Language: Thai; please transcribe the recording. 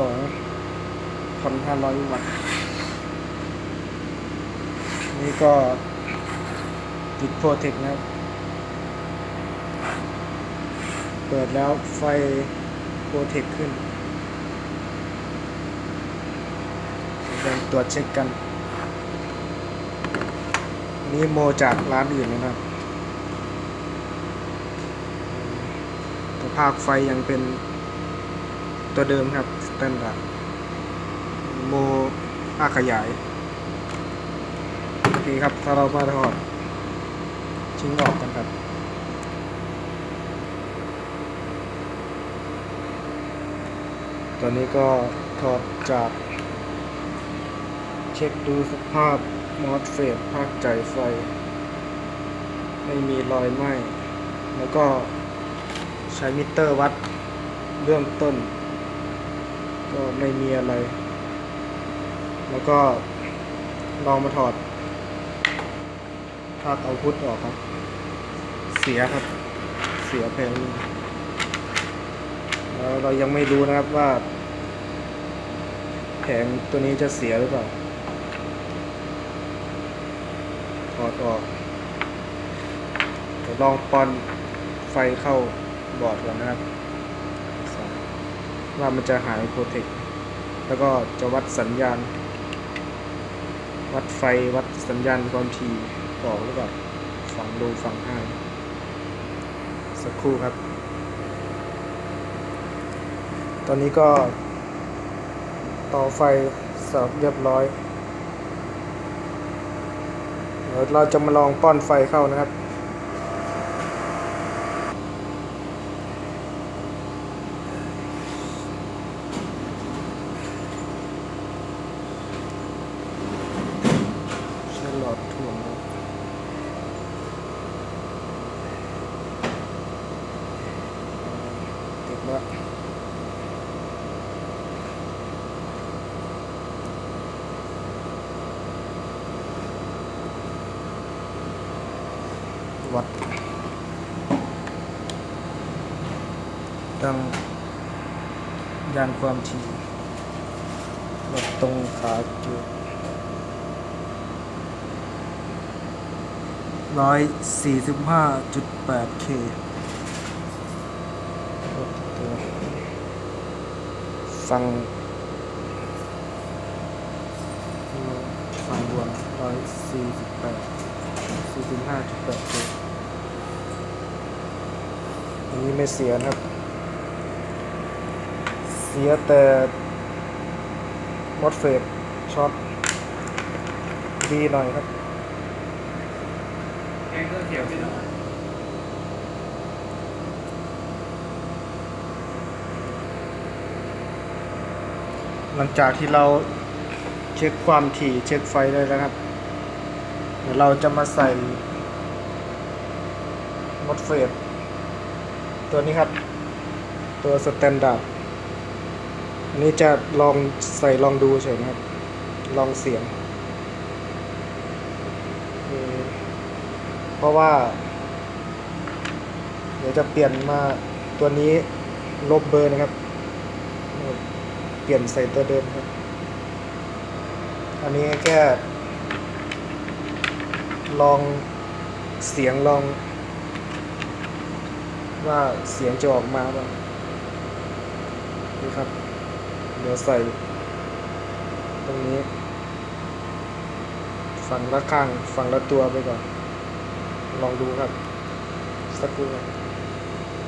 สองพันห้าร้อยวัตต์ นี่ก็ติดโปรเทคนะครับ เปิดแล้วไฟโปรเทคขึ้นเดี๋ยวตรวจเช็คกัน นี่โมจากร้านอื่นนะครับแต่ภาคไฟยังเป็นตัวเดิมครับ แตนดาร์ดโมภาขยายโอเคครับ ถ้าเรามาถอดชิ้งออกกันครับตอนนี้ก็ถอดจาก เช็คดูสภาพมอสเฟตภาคใจายไฟ ไม่มีรอยไหม้ แล้วก็ใช้มิเตอร์วัดเบื้องต้น ก็ไม่มีอะไร แล้วก็ลองมาถอดภาคเอาพุทออกครับ เสียครับ เสียแพงแล้วเรายังไม่รู้นะครับว่า แผงตัวนี้จะเสียหรือเปล่า ถอดออกเดี๋ยวลองปอนไฟเข้าบอร์ดก่อนนะครับ ว่ามันจะหายโปรเทคแล้วก็จะวัดสัญญาณ วัดไฟวัดสัญญาณความถี่ออหรือเปล่าฝั่งดูฝั่งห้สักครู่ครับ ตอนนี้ก็ ต่อไฟสับเรียบร้อยเดี๋ยวเราจะมาลองป้อนไฟเข้านะครับ ใช้หลอดถ่วงครับติด แล้ววัดตั้งยานความถี่วัดตรงขาจุดร้อยสี่สิบห้าจุดแปดเค ฟังฟังรวมร้อยสี่สิบแปดสี่สิบห้าจุดแปดเคอันนี้ไม่เสียนะครับ เสียแต่มอดเฟดช็อตดีหน่อยครับแกงก็เขียวไปหน่อย หลังจากที่เราเช็คความถี่เช็คไฟได้แล้วครับ เดี๋ยวเราจะมาใส่มอดเฟดตัวนี้ครับ ตัวสแตนดาร์ดอันนี้จะลองใส่ลองดูเฉยนะครับ ลองเสียง เพราะว่า เดี๋ยวจะเปลี่ยนมาตัวนี้ลบเบอร์นะครับ ลี่ยนใส่ตัวเดิมครับ อันนี้แค่ลองเสียงลอง ว่าเสียงจะออกมาบ้างนี่ครับ เดี๋ยวใส่ ตรงนี้ ฝั่งละข้างฝั่งละตัวไปก่อน ลองดูครับ สักครู่